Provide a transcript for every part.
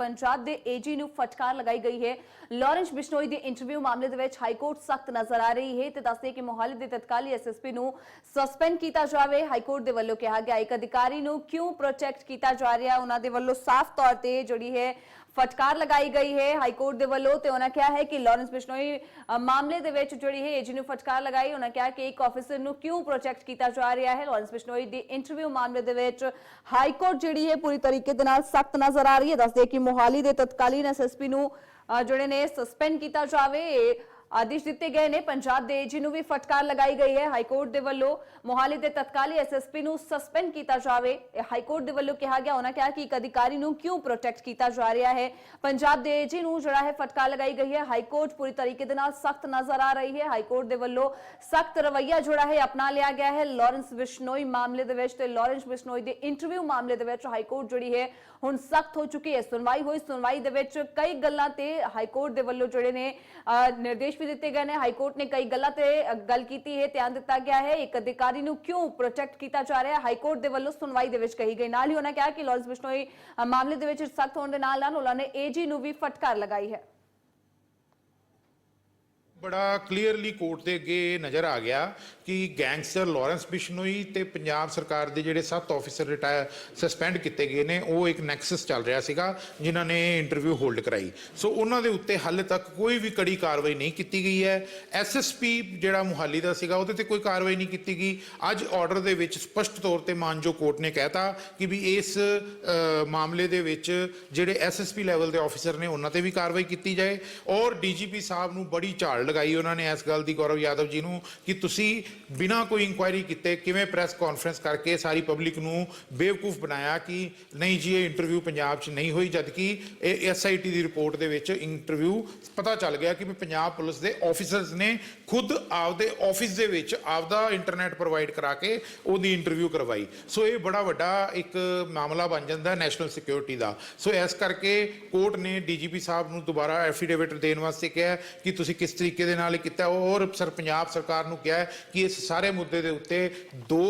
ਪੰਜਾਬ ਦੇ ਏਜੀ ਨੂੰ ਫਟਕਾਰ ਲਗਾਈ ਗਈ ਹੈ ਲਾਰੈਂਸ ਬਿਸ਼ਨੋਈ ਦੇ ਇੰਟਰਵਿਊ ਮਾਮਲੇ ਦੇ ਵਿੱਚ ਹਾਈ ਕੋਰਟ ਸਖਤ ਨਜ਼ਰ ਆ ਰਹੀ ਹੈ ਤੇ ਦੱਸਦੇ ਕਿ ਮੋਹਾਲੀ ਦੇ ਤਤਕਾਲੀ ਐਸਐਸਪੀ ਨੂੰ ਸਸਪੈਂਡ ਕੀਤਾ ਜਾਵੇ ਹਾਈ ਕੋਰਟ ਦੇ ਵੱਲੋਂ ਕਿਹਾ ਗਿਆ ਇੱਕ ਅਧਿਕਾਰੀ ਨੂੰ ਕਿਉਂ ਪ੍ਰੋਟੈਕਟ ਕੀਤਾ ਜਾ ਰਿਹਾ ਉਹਨਾਂ ਦੇ ਵੱਲੋਂ ਸਾਫ਼ ਤੌਰ ਤੇ ਜਿਹੜੀ ਹੈ ਫਟਕਾਰ ਲਗਾਈ ਗਈ ਹੈ ਹਾਈ ਕੋਰਟ ਦੇ ਵੱਲੋਂ ਤੇ ਉਹਨਾਂ ਕਿਹਾ ਹੈ ਕਿ ਲਾਰੈਂਸ ਬਿਸ਼ਨੋਈ ਮਾਮਲੇ ਦੇ ਵਿੱਚ ਜਿਹੜੀ ਹੈ ਏਜੀ ਨੂੰ ਫਟਕਾਰ ਲਗਾਈ ਉਹਨਾਂ ਕਿਹਾ ਕਿ ਇੱਕ ਆਫੀਸਰ ਨੂੰ ਕਿਉਂ ਪ੍ਰੋਟੈਕਟ ਕੀਤਾ ਜਾ ਰਿਹਾ ਹੈ ਲਾਰੈਂਸ ਬਿਸ਼ਨੋਈ ਦੀ ਇੰਟਰਵਿਊ ਮਾਮਲੇ ਦੇ ਵਿੱਚ ਹਾਈ ਕੋਰਟ ਜਿਹੜੀ ਹੈ ਪੂਰੀ ਤਰੀਕੇ ਦੇ ਨਾਲ ਸਖਤ ਨਜ਼ਰ ਆ ਰਹੀ ਹੈ ਦੱਸਦੇ ਕਿ ਮੋਹਾਲੀ ਦੇ ਤਤਕਾਲੀਨ ਐਸਐਸਪੀ ਨੂੰ ਜਿਹੜੇ ਨੇ ਸਸਪੈਂਡ ਕੀਤਾ ਜਾਵੇ ਆਦੇਸ਼ ਦਿੱਤੇ ਗਏ ਨੇ। ਪੰਜਾਬ ਦੇ ਏਜੀ ਨੂੰ ਵੀ ਫਟਕਾਰ ਲਗਾਈ ਗਈ ਹੈ। ਹਾਈ ਕੋਰਟ ਦੇ ਵੱਲੋਂ ਮੋਹਾਲੀ ਦੇ ਤਤਕਾਲੀ ਐਸਐਸਪੀ ਨੂੰ ਸਸਪੈਂਡ ਕੀਤਾ ਜਾਵੇ। ਹਾਈ ਕੋਰਟ ਦੇ ਵੱਲੋਂ ਕਿਹਾ ਗਿਆ, ਉਹਨਾਂ ਕਿਹਾ ਕਿ ਇੱਕ ਅਧਿਕਾਰੀ ਨੂੰ ਕਿਉਂ ਪ੍ਰੋਟੈਕਟ ਕੀਤਾ ਜਾ ਰਿਹਾ ਹੈ? ਪੰਜਾਬ ਦੇ ਏਜੀ ਨੂੰ ਜਿਹੜਾ ਹੈ ਫਟਕਾਰ ਲਗਾਈ ਗਈ ਹੈ। ਹਾਈ ਕੋਰਟ ਪੂਰੀ ਤਰੀਕੇ ਦੇ ਨਾਲ ਸਖਤ ਨਜ਼ਰ ਆ ਰਹੀ ਹੈ। ਹਾਈ ਕੋਰਟ ਦੇ ਵੱਲੋਂ ਸਖਤ ਰਵੱਈਆ ਜਿਹੜਾ ਹੈ ਅਪਣਾ ਲਿਆ ਗਿਆ ਹੈ। ਲਾਰੈਂਸ ਬਿਸ਼ਨੋਈ ਮਾਮਲੇ ਦੇ ਵਿੱਚ ਤੇ ਲਾਰੈਂਸ ਬਿਸ਼ਨੋਈ ਦੇ ਇੰਟਰਵਿਊ ਮਾਮਲੇ ਦੇ ਵਿੱਚ ਹਾਈ ਕੋਰਟ ਜਿਹੜੀ ਹੈ ਹੁਣ ਸਖਤ ਹੋ ਚੁੱਕੀ ਹੈ। ਸੁਣਵਾਈ ਹੋਈ, ਸੁਣਵਾਈ ਦੇ ਵਿੱਚ ਕਈ ਗੱਲਾਂ ਤੇ ਹਾਈ ਕੋਰਟ ਦੇ ਵੱਲੋਂ ਜਿਹੜੇ ਨੇ ਨਿਰਦੇਸ਼ ਵੀ ਦਿੱਤੇ ਗਏ ਨੇ। ਹਾਈ ਕੋਰਟ ਨੇ ਕਈ ਗੱਲਾਂ ਤੇ ਗੱਲ ਕੀਤੀ ਹੈ ਧਿਆਨ ਦਿੱਤਾ ਗਿਆ ਹੈ। ਇੱਕ ਅਧਿਕਾਰੀ ਨੂੰ ਕਿਉਂ ਪ੍ਰੋਟੈਕਟ ਕੀਤਾ ਜਾ ਰਿਹਾ? ਹੈ ਹਾਈ ਕੋਰਟ ਦੇ ਵੱਲੋਂ ਸੁਣਵਾਈ ਦੇ ਵਿੱਚ ਕਹੀ ਗਈ। ਨਾਲ ਹੀ ਉਹਨਾਂ ਕਿਹਾ ਕਿ ਲਾਰੈਂਸ ਬਿਸ਼ਨੋਈ ਮਾਮਲੇ ਦੇ ਵਿੱਚ ਸਖਤ ਹੋਣ ਦੇ ਨਾਲ ਨਾਲ ਉਹਨਾਂ ਨੇ ਏਜੀ ਨੂੰ ਵੀ ਫਟਕਾਰ ਲਗਾਈ ਹੈ। ਬੜਾ ਕਲੀਅਰਲੀ ਕੋਰਟ ਦੇ ਅੱਗੇ ਨਜ਼ਰ ਆ ਗਿਆ ਕਿ ਗੈਂਗਸਟਰ ਲਾਰੈਂਸ ਬਿਸ਼ਨੋਈ ਤੇ ਪੰਜਾਬ ਸਰਕਾਰ ਦੇ ਜਿਹੜੇ ਸੱਤ ਆਫੀਸਰ ਰਿਟਾਇਰ ਸਸਪੈਂਡ ਕੀਤੇ ਗਏ ਨੇ, ਉਹ ਇੱਕ ਨੈਕਸਸ ਚੱਲ ਰਿਹਾ ਸੀਗਾ, ਜਿਨ੍ਹਾਂ ਨੇ ਇੰਟਰਵਿਊ ਹੋਲਡ ਕਰਾਈ। ਸੋ ਉਹਨਾਂ ਦੇ ਉੱਤੇ ਹਾਲੇ ਤੱਕ ਕੋਈ ਵੀ ਕੜੀ ਕਾਰਵਾਈ ਨਹੀਂ ਕੀਤੀ ਗਈ ਹੈ। ਐਸਐਸਪੀ ਜਿਹੜਾ ਮੁਹਾਲੀ ਦਾ ਸੀਗਾ, ਉਹਦੇ ਤੇ ਕੋਈ ਕਾਰਵਾਈ ਨਹੀਂ ਕੀਤੀ ਗਈ। ਅੱਜ ਆਰਡਰ ਦੇ ਵਿੱਚ ਸਪਸ਼ਟ ਤੌਰ ਤੇ ਮਾਨਜੋ ਕੋਰਟ ਨੇ ਕਹਿਤਾ ਕਿ ਵੀ ਇਸ ਮਾਮਲੇ ਦੇ ਵਿੱਚ ਜਿਹੜੇ ਐਸਐਸਪੀ ਲੈਵਲ ਦੇ ਆਫੀਸਰ ਨੇ, ਉਹਨਾਂ ਤੇ ਵੀ ਕਾਰਵਾਈ ਕੀਤੀ ਜਾਏ। ਔਰ ਡੀਜੀਪੀ ਸਾਹਿਬ ਨੂੰ ਬੜੀ ਝਾੜ ਲਗਾਈ ਉਹਨਾਂ ਨੇ ਇਸ ਗੱਲ ਦੀ, ਗੌਰਵ ਯਾਦਵ ਜੀ ਨੂੰ, ਕਿ ਤੁਸੀਂ ਬਿਨਾਂ ਕੋਈ ਇਨਕੁਆਇਰੀ ਕੀਤੇ ਕਿਵੇਂ ਪ੍ਰੈਸ ਕਾਨਫਰੰਸ ਕਰਕੇ ਸਾਰੀ ਪਬਲਿਕ ਨੂੰ ਬੇਵਕੂਫ ਬਣਾਇਆ ਕਿ ਨਹੀਂ ਜੀ, ਇਹ ਇੰਟਰਵਿਊ ਪੰਜਾਬ 'ਚ ਨਹੀਂ ਹੋਈ, ਜਦਕਿ ਇਹ ਐਸਆਈਟੀ ਦੀ ਰਿਪੋਰਟ ਦੇ ਵਿੱਚ ਇੰਟਰਵਿਊ ਪਤਾ ਚੱਲ ਗਿਆ ਕਿ ਪੰਜਾਬ ਪੁਲਿਸ ਦੇ ਆਫੀਸਰਸ ਨੇ ਖੁਦ ਆਪਦੇ ਆਫਿਸ ਦੇ ਵਿੱਚ ਆਪਦਾ ਇੰਟਰਨੈਟ ਪ੍ਰੋਵਾਈਡ ਕਰਾ ਕੇ ਉਹਦੀ ਇੰਟਰਵਿਊ ਕਰਵਾਈ। ਸੋ ਇਹ ਬੜਾ ਵੱਡਾ ਇੱਕ ਮਾਮਲਾ ਬਣ ਜਾਂਦਾ ਨੈਸ਼ਨਲ ਸਿਕਿਉਰਿਟੀ ਦਾ। ਸੋ ਇਸ ਕਰਕੇ ਕੋਰਟ ਨੇ ਡੀਜੀਪੀ ਸਾਹਿਬ ਨੂੰ ਦੁਬਾਰਾ ਐਫੀਡੇਵਿਟ ਦੇਣ ਵਾਸਤੇ ਕਿਹਾ ਕਿ ਤੁਸੀਂ ਕਿਸ ਤਰੀਕੇ ਦੇ ਨਾਲ ਕੀਤਾ। ਔਰ ਸਰ ਪੰਜਾਬ ਸਰਕਾਰ ਨੂੰ ਕਿਹਾ ਕਿ ਇਸ ਸਾਰੇ ਮੁੱਦੇ ਦੇ ਉੱਤੇ 2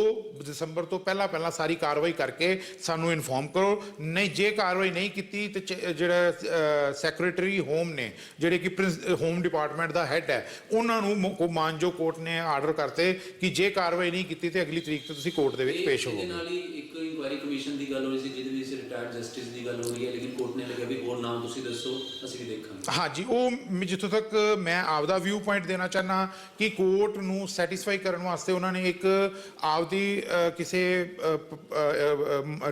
ਦਸੰਬਰ ਤੋਂ ਪਹਿਲਾਂ ਪਹਿਲਾਂ ਸਾਰੀ ਕਾਰਵਾਈ ਕਰਕੇ ਸਾਨੂੰ ਇਨਫੋਰਮ ਕਰੋ। ਨਹੀਂ ਜੇ ਕਾਰਵਾਈ ਨਹੀਂ ਕੀਤੀ ਤੇ ਜਿਹੜਾ ਸੈਕਟਰੀ ਹੋਮ ਨੇ ਜਿਹੜੇ ਕਿ ਹੋਮ ਡਿਪਾਰਟਮੈਂਟ ਦਾ ਹੈੱਡ ਹੈ ਉਹਨਾਂ ਨੂੰ ਮਾਨਜੋ ਕੋਰਟ ਨੇ ਆਰਡਰ ਕਰਤੇ ਕਿ ਜੇ ਕਾਰਵਾਈ ਨਹੀਂ ਕੀਤੀ ਤੇ ਅਗਲੀ ਤਰੀਕ ਤੇ ਤੁਸੀਂ ਕੋਰਟ ਦੇ ਵਿੱਚ ਪੇਸ਼ ਇਹਦੇ ਹੋਵੋਗੇ। ਨਾਲ ਹੀ ਇੱਕ ਇਨਕੁਆਇਰੀ ਕਮਿਸ਼ਨ ਦੀ ਗੱਲ ਹੋ ਰਹੀ ਸੀ ਜਿਹਦੇ ਵਿੱਚ ਰਿਟਾਇਰਡ ਜਸਟਿਸ ਦੀ ਗੱਲ ਹੋ ਰਹੀ ਹੈ ਲੇਕਿਨ ਕੋਰਟ ਨੇ ਲਿਖਿਆ ਵੀ ਹੋਰ ਨਾਮ ਤੁਸੀਂ ਦੱਸੋ ਅਸੀਂ ਵੀ ਦੇਖਾਂਗੇ। ਹਾਂਜੀ ਉਹ ਜਿੱਥੋਂ ਤੱਕ ਮੈਂ ਆਪਦਾ ਵਿਊ ਪੁਆਇੰਟ ਦੇਣਾ ਚਾਹਨਾ ਕਿ ਕੋਰਟ ਨੂੰ ਸੈਟੀਸਫਾਈ ਕਰਨ ਵਾਸਤੇ ਉਹਨਾਂ ਨੇ ਇੱਕ ਆਪਦੀ ਕਿਸੇ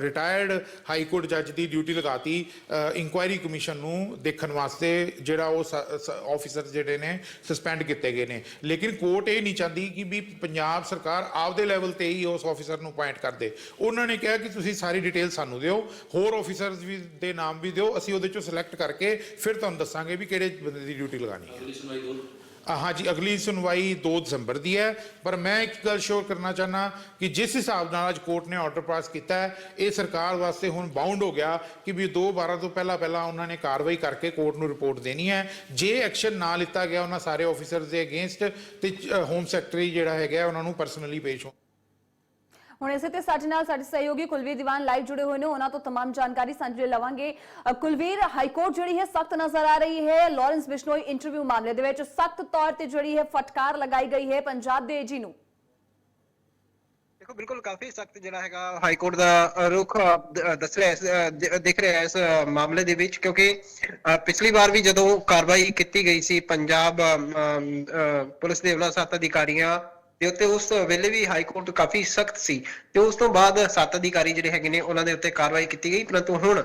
ਰਿਟਾਇਰਡ ਹਾਈ ਕੋਰਟ ਜੱਜ ਦੀ ਡਿਊਟੀ ਲਗਾਤੀ ਇਨਕੁਆਇਰੀ ਕਮਿਸ਼ਨ ਨੂੰ ਦੇਖਣ ਵਾਸਤੇ ਜਿਹੜਾ ਉਹ ਆਫੀਸਰ ਜਿਹੜੇ ਨੇ ਸਸਪੈਂਡ ਕੀਤੇ ਗਏ ਨੇ। ਲੇਕਿਨ ਕੋਰਟ ਇਹ ਨਹੀਂ ਚਾਹੁੰਦੀ ਕਿ ਵੀ ਪੰਜਾਬ ਸਰਕਾਰ ਆਪਦੇ ਲੈਵਲ ਤੇ ਹੀ ਉਸ ਆਫੀਸਰ ਨੂੰ ਅਪਾਇੰਟ ਕਰ ਦੇ। ਉਹਨਾਂ ਨੇ ਕਿਹਾ ਕਿ ਤੁਸੀਂ ਸਾਰੀ ਡਿਟੇਲ ਸਾਨੂੰ ਦਿਓ, ਹੋਰ ਆਫੀਸਰਸ ਵੀ, ਦੇ ਨਾਮ ਵੀ ਦਿਓ, ਅਸੀਂ ਉਹਦੇ ਚੋਂ ਸਿਲੈਕਟ ਕਰਕੇ ਫਿਰ ਤੁਹਾਨੂੰ ਦੱਸਾਂਗੇ ਵੀ ਕਿਹੜੇ ਬੰਦੇ ਦੀ ਡਿਊਟੀ ਲਗਾਣੀ ਹੈ। ਹਾਂਜੀ ਅਗਲੀ ਸੁਣਵਾਈ 2 ਦਸੰਬਰ ਦੀ ਹੈ। ਪਰ ਮੈਂ ਇੱਕ ਗੱਲ ਸ਼ੋਰ ਕਰਨਾ ਚਾਹਨਾ ਕਿ ਜਿਸ ਹਿਸਾਬ ਨਾਲ ਅੱਜ ਕੋਰਟ ਨੇ ਆਰਡਰ ਪਾਸ ਕੀਤਾ ਹੈ, ਇਹ ਸਰਕਾਰ ਵਾਸਤੇ ਹੁਣ ਬਾਉਂਡ ਹੋ ਗਿਆ ਕਿ ਵੀ 2 12 ਤੋਂ ਪਹਿਲਾਂ ਪਹਿਲਾਂ ਉਹਨਾਂ ਨੇ ਕਾਰਵਾਈ ਕਰਕੇ ਕੋਰਟ ਨੂੰ ਰਿਪੋਰਟ ਦੇਣੀ ਹੈ। ਜੇ ਐਕਸ਼ਨ ਨਾ ਲਿੱਤਾ ਗਿਆ ਉਹਨਾਂ ਸਾਰੇ ਆਫੀਸਰਸ ਦੇ ਅਗੇਂਸਟ ਤੇ ਹੋਮ ਸੈਕਟਰੀ ਜਿਹੜਾ ਹੈਗਾ ਉਹਨਾਂ ਨੂੰ ਪਰਸਨਲੀ ਪੇਸ਼ ਹੋ ਹੁਣ ਇਸੇ ਤੇ ਸਾਡੇ ਨਾਲ ਸਾਡੇ ਸਹਿਯੋਗੀ ਕੁਲਵੀਰ ਦੀਵਾਨ ਲਾਈਵ ਜੁੜੇ ਹੋਏ ਨੇ ਉਹਨਾਂ ਤੋਂ तमाम ਜਾਣਕਾਰੀ ਸਾਂਝੀ ਲਵਾਂਗੇ ਅ, ਕੁਲਵੀਰ ਹਾਈ ਕੋਰਟ ਜਿਹੜੀ ਹੈ ਸਖਤ ਨਜ਼ਰ ਆ ਰਹੀ ਹੈ ਲਾਰੈਂਸ ਬਿਸ਼ਨੋਈ ਇੰਟਰਵਿਊ ਮਾਮਲੇ ਦੇ ਵਿੱਚ ਸਖਤ ਤੌਰ ਤੇ ਜਿਹੜੀ ਹੈ ਫਟਕਾਰ ਲਗਾਈ ਗਈ ਹੈ ਪੰਜਾਬ ਦੇ ਏਜੀ ਨੂੰ ਦੇਖੋ ਬਿਲਕੁਲ ਕਾਫੀ ਸਖਤ ਜਿਹੜਾ ਹੈਗਾ ਹਾਈ ਕੋਰਟ ਦਾ ਰੁਖ ਅ, ਦ- ਦੱਸ ਰਿਹਾ ਇਸ ਅ, ਦ- ਦਿਖ ਰਿਹਾ ਇਸ ਅ, ਮਾਮਲੇ ਦੇ ਵਿੱਚ ਕਿਉਂਕਿ ਅ, ਪਿਛਲੀ ਵਾਰ ਵੀ ਜਦੋਂ ਕਾਰਵਾਈ ਕੀਤੀ ਗਈ ਸੀ ਪੰਜਾਬ ਅ, ਅ, ਅ, ਪੁਲਿਸ ਦੇ ਉਹਨਾਂ ਸੱਤ ਅਧਿਕਾਰੀਆਂ ਦੇ ਉੱਤੇ ਉਸ ਵੇਲੇ ਵੀ ਹਾਈ ਕੋਰਟ ਕਾਫੀ ਸਖਤ ਸੀ। ਤੇ ਉਸ ਤੋਂ ਬਾਅਦ ਸੱਤ ਅਧਿਕਾਰੀ ਜਿਹੜੇ ਹੈਗੇ ਨੇ, ਉਹਨਾਂ ਦੇ ਉੱਤੇ ਕਾਰਵਾਈ ਕੀਤੀ ਗਈ। ਪਰੰਤੂ ਹੁਣ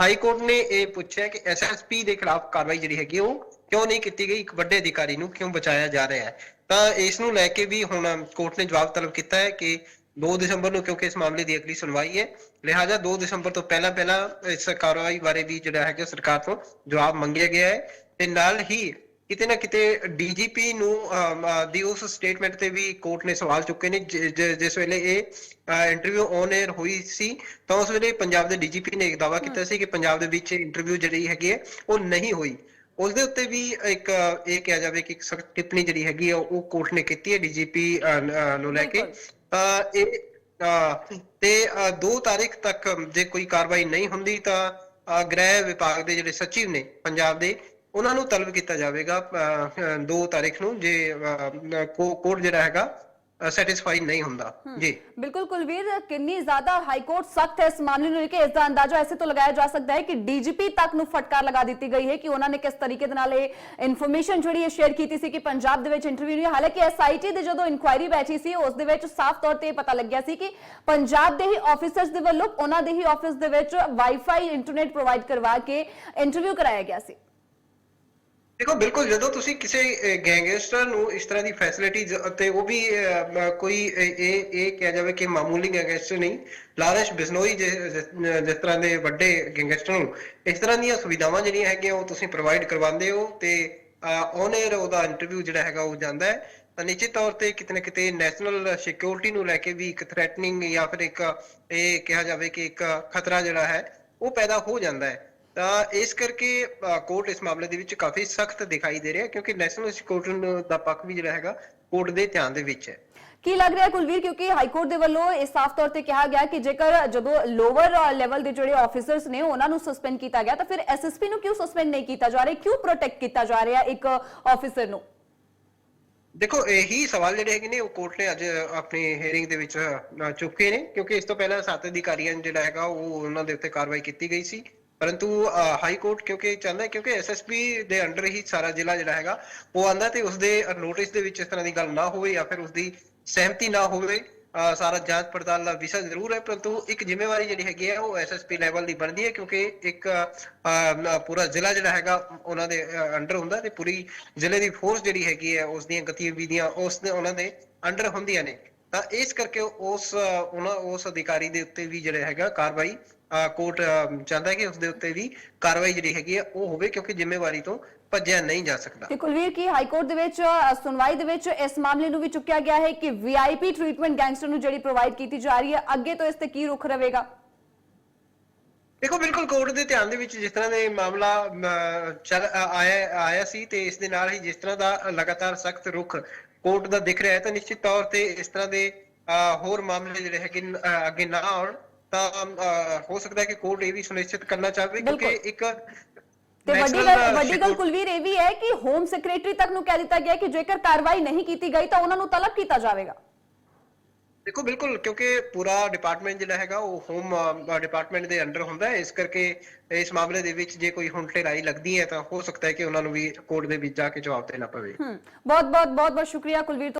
ਹਾਈ ਕੋਰਟ ਨੇ ਇਹ ਪੁੱਛਿਆ ਕਿ ਐਸਐਸਪੀ ਦੇ ਖਿਲਾਫ ਕਾਰਵਾਈ ਜਿਹੜੀ ਹੈਗੀ, ਉਹ ਕਿਉਂ ਨਹੀਂ ਕੀਤੀ ਗਈ? ਇੱਕ ਵੱਡੇ ਅਧਿਕਾਰੀ ਨੂੰ ਕਿਉਂ ਬਚਾਇਆ ਜਾ ਰਿਹਾ ਹੈ? ਤਾਂ ਇਸ ਨੂੰ ਲੈ ਕੇ ਵੀ ਹੁਣ ਕੋਰਟ ਨੇ ਜਵਾਬ ਤਲਬ ਕੀਤਾ ਹੈ ਕਿ 2 ਦਸੰਬਰ ਨੂੰ, ਕਿਉਂਕਿ ਇਸ ਮਾਮਲੇ ਦੀ ਅਗਲੀ ਸੁਣਵਾਈ ਹੈ, ਲਿਹਾਜ਼ਾ 2 ਦਸੰਬਰ ਤੋਂ ਪਹਿਲਾਂ ਪਹਿਲਾਂ ਇਸ ਕਾਰਵਾਈ ਬਾਰੇ ਵੀ ਜਿਹੜਾ ਹੈਗਾ ਸਰਕਾਰ ਤੋਂ ਜਵਾਬ ਮੰਗਿਆ ਗਿਆ ਹੈ। ਤੇ ਨਾਲ ਹੀ ਕਿਤੇ ਨਾ ਕਿਤੇ ਡੀਜੀਪੀ ਨੂੰ ਦੀ ਉਸ ਸਟੇਟਮੈਂਟ ਤੇ ਵੀ ਕੋਰਟ ਨੇ ਸਵਾਲ ਚੁੱਕੇ ਨੇ ਜਿਸ ਵੇਲੇ ਇਹ ਇੰਟਰਵਿਊ ਔਨ 에ਅਰ ਹੋਈ ਸੀ ਤਾਂ ਉਸ ਵੇਲੇ ਪੰਜਾਬ ਦੇ ਡੀਜੀਪੀ ਨੇ ਇੱਕ ਦਾਅਵਾ ਕੀਤਾ ਸੀ ਕਿ ਪੰਜਾਬ ਦੇ ਵਿੱਚ ਇੰਟਰਵਿਊ ਜਿਹੜੀ ਹੈਗੀ ਹੈ ਉਹ ਨਹੀਂ ਹੋਈ। ਉਸ ਦੇ ਉੱਤੇ ਵੀ ਇੱਕ ਇਹ ਕਿਹਾ ਜਾਵੇ ਕਿ ਇੱਕ ਸਖਤ ਟਿੱਪਣੀ ਜਿਹੜੀ ਹੈਗੀ ਹੈ ਉਹ ਕੋਰਟ ਨੇ ਕੀਤੀ ਹੈ ਡੀਜੀਪੀ ਨੂੰ ਲੈ ਕੇ। ਇਹ ਤੇ 2 ਤਾਰੀਖ ਤੱਕ ਜੇ ਕੋਈ ਕਾਰਵਾਈ ਨਹੀਂ ਹੁੰਦੀ ਤਾਂ ਗ੍ਰਹਿ ਵਿਭਾਗ ਦੇ ਜਿਹੜੇ ਸਚਿਵ ਨੇ ਪੰਜਾਬ ਦੇ ਉਹਨਾਂ ਨੂੰ ਤਲਬ ਕੀਤਾ ਜਾਵੇਗਾ 2 ਤਾਰੀਖ ਨੂੰ ਜੇ ਕੋਰਟ ਜਿਹੜਾ ਹੈਗਾ ਸੈਟੀਸਫਾਈ ਨਹੀਂ ਹੁੰਦਾ। ਜੀ। ਬਿਲਕੁਲ ਕੁਲਵੀਰ ਕਿੰਨੀ ਜ਼ਿਆਦਾ ਹਾਈ ਕੋਰਟ ਸਖਤ ਹੈ ਇਸ ਮਾਮਲੇ ਨੂੰ ਲੈ ਕੇ ਇਸ ਦਾ ਅੰਦਾਜ਼ਾ ਐਸੇ ਤੋਂ ਲਗਾਇਆ ਜਾ ਸਕਦਾ ਹੈ ਕਿ ਡੀਜੀਪੀ ਤੱਕ ਨੂੰ ਫਟਕਾਰ ਲਗਾ ਦਿੱਤੀ ਗਈ ਹੈ ਕਿ ਉਹਨਾਂ ਨੇ ਕਿਸ ਤਰੀਕੇ ਦੇ ਨਾਲ ਇਹ ਇਨਫੋਰਮੇਸ਼ਨ ਜਿਹੜੀ ਹੈ ਸ਼ੇਅਰ ਕੀਤੀ ਸੀ ਕਿ ਪੰਜਾਬ ਦੇ ਵਿੱਚ ਇੰਟਰਵਿਊ ਨਹੀਂ ਹਾਲਾਂਕਿ ਐਸਆਈਟੀ ਦੇ ਜਦੋਂ ਇਨਕੁਆਇਰੀ ਬੈਠੀ ਸੀ ਉਸ ਦੇ ਵਿੱਚ ਸਾਫ਼ ਤੌਰ ਤੇ ਪਤਾ ਲੱਗਿਆ ਸੀ ਕਿ ਪੰਜਾਬ ਦੇ ਹੀ ਆਫੀਸਰਸ ਦੇ ਵੱਲੋਂ ਉਹਨਾਂ ਦੇ ਹੀ ਆਫਿਸ ਦੇ ਵਿੱਚ ਵਾਈਫਾਈ ਇੰਟਰਨੈਟ ਪ੍ਰੋਵਾਈਡ ਕਰਵਾ ਕੇ ਇੰਟਰਵਿਊ ਕਰਾਇਆ ਗਿਆ ਸੀ। ਦੇਖੋ, ਬਿਲਕੁਲ ਜਦੋਂ ਤੁਸੀਂ ਕਿਸੇ ਗੈਂਗਸਟਰ ਨੂੰ ਇਸ ਤਰ੍ਹਾਂ ਦੀ ਫੈਸਿਲਿਟੀਜ਼ ਅਤੇ ਉਹ ਵੀ ਕੋਈ ਇਹ ਇਹ ਕਿਹਾ ਜਾਵੇ ਕਿ ਮਾਮੂਲੀ ਗੈਂਗਸਟਰ ਨਹੀਂ, ਲਾਰੈਂਸ ਬਿਜ਼ਨੋਈ ਜਿਸ ਤਰ੍ਹਾਂ ਦੇ ਵੱਡੇ ਗੈਂਗਸਟਰ ਨੂੰ, ਇਸ ਤਰ੍ਹਾਂ ਦੀਆਂ ਸੁਵਿਧਾਵਾਂ ਜਿਹੜੀਆਂ ਹੈਗੀਆਂ ਉਹ ਤੁਸੀਂ ਪ੍ਰੋਵਾਈਡ ਕਰਵਾਉਂਦੇ ਹੋ ਤੇ ਔਨ 에ਅਰ ਉਹਦਾ ਇੰਟਰਵਿਊ ਜਿਹੜਾ ਹੈਗਾ ਉਹ ਜਾਂਦਾ ਹੈ। ਤਾਂ ਨਿਸ਼ਚਿਤ ਤੌਰ ਤੇ ਕਿਤੇ ਨਾ ਕਿਤੇ ਨੈਸ਼ਨਲ ਸਿਕਿਉਰਿਟੀ ਨੂੰ ਲੈ ਕੇ ਵੀ ਇੱਕ ਥ੍ਰੈਟਨਿੰਗ ਜਾਂ ਫਿਰ ਇੱਕ ਇਹ ਕਿਹਾ ਜਾਵੇ ਕਿ ਇੱਕ ਖਤਰਾ ਜਿਹੜਾ ਹੈ, ਉਹ ਪੈਦਾ ਹੋ ਜਾਂਦਾ ਹੈ। ਤਾਂ ਇਸ ਕਰਕੇ ਕੋਰਟ ਇਸ ਮਾਮਲੇ ਦੇ ਵਿੱਚ ਕਾਫੀ ਸਖਤ ਦਿਖਾਈ ਦੇ ਰਿਹਾ ਕਿਉਂਕਿ ਨੈਸ਼ਨਲ ਸਿਕਿਉਰਿਟੀ ਦਾ ਪੱਖ ਵੀ ਜਿਹੜਾ ਹੈਗਾ ਕੋਰਟ ਦੇ ਧਿਆਨ ਦੇ ਵਿੱਚ ਹੈ। ਕੀ ਲੱਗ ਰਿਹਾ ਕੁਲਵੀਰ? ਕਿਉਂਕਿ ਹਾਈ ਕੋਰਟ ਦੇ ਵੱਲੋਂ ਇਹ ਸਾਫ਼ ਤੌਰ ਤੇ ਕਿਹਾ ਗਿਆ ਕਿ ਜੇਕਰ ਜਦੋਂ ਲੋਅਰ ਲੈਵਲ ਦੇ ਜਿਹੜੇ ਆਫੀਸਰਸ ਨੇ ਉਹਨਾਂ ਨੂੰ ਸਸਪੈਂਡ ਕੀਤਾ ਗਿਆ ਤਾਂ ਫਿਰ ਐਸਐਸਪੀ ਨੂੰ ਕਿਉਂ ਸਸਪੈਂਡ ਨਹੀਂ ਕੀਤਾ ਜਾ ਰਿਹਾ? ਕਿਉਂ ਪ੍ਰੋਟੈਕਟ ਕੀਤਾ ਜਾ ਰਿਹਾ ਇੱਕ ਆਫੀਸਰ ਨੂੰ? ਦੇਖੋ ਇਹੀ ਸਵਾਲ ਜਿਹੜੇ ਹੈਗੇ ਨੇ ਉਹ ਕੋਰਟ ਨੇ ਅੱਜ ਆਪਣੀ ਹੀਅਰਿੰਗ ਦੇ ਵਿੱਚ ਚੁੱਕੇ ਨੇ ਕਿਉਂਕਿ ਇਸ ਤੋਂ ਪਹਿਲਾਂ ਸੱਤ ਅਧਿਕਾਰੀਆਂ ਜਿਹੜਾ ਹੈਗਾ ਉਹ ਉਹਨਾਂ ਦੇ ਉੱਤੇ ਕਾਰਵਾਈ ਕੀਤੀ ਗਈ ਸੀ। ਪਰੰਤੂ ਹਾਈ ਕੋਰਟ ਕਿਉਂਕਿ ਚਾਹੁੰਦਾ ਕਿਉਂਕਿ ਐਸਐਸਪੀ ਦੇ ਅੰਡਰ ਹੀ ਸਾਰਾ ਜ਼ਿਲ੍ਹਾ ਜਿਹੜਾ ਹੈਗਾ, ਉਹ ਆਂਦਾ ਤੇ ਉਸਦੇ ਨੋਟਿਸ ਦੇ ਵਿੱਚ ਇਸ ਤਰ੍ਹਾਂ ਦੀ ਗੱਲ ਨਾ ਹੋਵੇ ਜਾਂ ਫਿਰ ਉਸਦੀ ਸਹਿਮਤੀ ਨਾ ਹੋਵੇ ਸਾਰਾ ਜਾਂਚ ਪੜਤਾਲ ਦਾ ਵਿਸ਼ਾ ਜ਼ਰੂਰ ਹੈ, ਪਰੰਤੂ ਇੱਕ ਜ਼ਿੰਮੇਵਾਰੀ ਜਿਹੜੀ ਹੈਗੀ ਹੈ, ਉਹ ਐਸਐਸਪੀ ਲੈਵਲ ਦੀ ਬਣਦੀ ਹੈ, ਕਿਉਂਕਿ ਇੱਕ ਪੂਰਾ ਜ਼ਿਲ੍ਹਾ ਜਿਹੜਾ ਹੈਗਾ, ਉਹਨਾਂ ਦੇ ਅੰਡਰ ਹੁੰਦਾ ਤੇ ਪੂਰੀ ਜ਼ਿਲ੍ਹੇ ਦੀ ਫੋਰਸ ਜਿਹੜੀ ਹੈਗੀ ਹੈ ਉਸ ਦੀਆਂ ਗਤੀਵਿਧੀਆਂ, ਉਸ ਦੇ, ਉਹਨਾਂ ਦੇ ਅੰਡਰ ਹੁੰਦੀਆਂ ਨੇ। ਤਾਂ ਇਸ ਕਰਕੇ ਉਸ ਉਹਨਾਂ, ਉਸ ਅਧਿਕਾਰੀ ਦੇ ਉੱਤੇ ਵੀ ਜਿਹੜਾ ਹੈਗਾ ਕਾਰਵਾਈ ਕੋਰਟ ਚਾਹੁੰਦਾ ਹੈ ਕਿ ਉਸ ਦੇ ਉੱਤੇ ਵੀ ਕਾਰਵਾਈ ਜਿਹੜੀ ਹੈਗੀ ਹੈ ਉਹ ਹੋਵੇ ਕਿਉਂਕਿ ਜ਼ਿੰਮੇਵਾਰੀ ਤੋਂ ਭੱਜਿਆ ਨਹੀਂ ਜਾ ਸਕਦਾ। ਤੇ ਕੁਲਵੀਰ ਕੀ ਹਾਈ ਕੋਰਟ ਦੇ ਵਿੱਚ ਸੁਣਵਾਈ ਦੇ ਵਿੱਚ ਇਸ ਮਾਮਲੇ ਨੂੰ ਵੀ ਚੁੱਕਿਆ ਗਿਆ ਹੈ ਕਿ ਵੀਆਈਪੀ ਟ੍ਰੀਟਮੈਂਟ ਗੈਂਗਸਟਰ ਨੂੰ ਜਿਹੜੀ ਪ੍ਰੋਵਾਈਡ ਕੀਤੀ ਜਾ ਰਹੀ ਹੈ ਅੱਗੇ ਤੋਂ ਇਸ ਤੇ ਕੀ ਰੁਖ ਰਹੇਗਾ? ਦੇਖੋ ਬਿਲਕੁਲ ਕੋਰਟ ਦੇ ਧਿਆਨ ਦੇ ਵਿੱਚ ਜਿਸ ਤਰ੍ਹਾਂ ਦੇ ਮਾਮਲਾ ਆ- ਆਇਆ ਆਇਆ ਸੀ ਤੇ ਇਸ ਦੇ ਨਾਲ ਹੀ ਜਿਸ ਤਰ੍ਹਾਂ ਦਾ ਲਗਾਤਾਰ ਸਖਤ ਰੁਖ ਕੋਰਟ ਦਾ ਦਿਖ ਰਿਹਾ ਹੈ ਤਾਂ ਨਿਸ਼ਚਿਤ ਤੌਰ ਤੇ ਇਸ ਤਰ੍ਹਾਂ ਦੇ ਹੋਰ ਮਾਮਲੇ ਜਿਹੜੇ ਹੈਗੇ ਅੱਗੇ ਨਾ ਆਉਣ। ਤਾਂ ਹੋ ਸਕਦਾ ਹੈ ਕਿ ਕੋਰਟ ਇਹ ਵੀ ਸੁਨਿਸ਼ਚਿਤ ਕਰਨਾ ਚਾਹਵੇ ਕਿਉਂਕਿ। ਇੱਕ ਤੇ ਵੱਡੀ ਗੱਲ ਵੱਡੀ ਗੱਲ ਕੁਲਵੀਰ ਇਹ ਵੀ ਹੈ ਕਿ ਹੋਮ ਸੈਕਟਰੀ ਤੱਕ ਨੂੰ ਕਹਿ ਦਿੱਤਾ ਗਿਆ ਕਿ ਜੇਕਰ ਕਾਰਵਾਈ ਨਹੀਂ ਕੀਤੀ ਗਈ ਤਾਂ ਉਹਨਾਂ ਨੂੰ ਤਲਬ ਕੀਤਾ ਜਾਵੇਗਾ। ਦੇਖੋ ਬਿਲਕੁਲ ਕਿਉਂਕਿ ਪੂਰਾ ਡਿਪਾਰਟਮੈਂਟ ਜਿਹੜਾ ਹੈਗਾ ਉਹ ਹੋਮ ਡਿਪਾਰਟਮੈਂਟ ਦੇ ਅੰਡਰ ਹੁੰਦਾ ਹੈ। ਇਸ ਕਰਕੇ ਇਸ ਮਾਮਲੇ ਦੇ ਵਿੱਚ ਜੇ ਕੋਈ ਹੁਣ ਢਿਲਾਈ ਲੱਗਦੀ ਹੈ ਤਾਂ ਹੋ ਸਕਦਾ ਹੈ ਕਿ ਉਹਨਾਂ ਨੂੰ ਵੀ ਕੋਰਟ ਦੇ ਵਿੱਚ ਜਾ ਕੇ ਜਵਾਬ ਦੇਣਾ ਪਵੇ। ਬਹੁਤ ਬਹੁਤ ਬਹੁਤ ਬਹੁਤ ਸ਼ੁਕਰੀਆ ਕੁਲਵੀਰ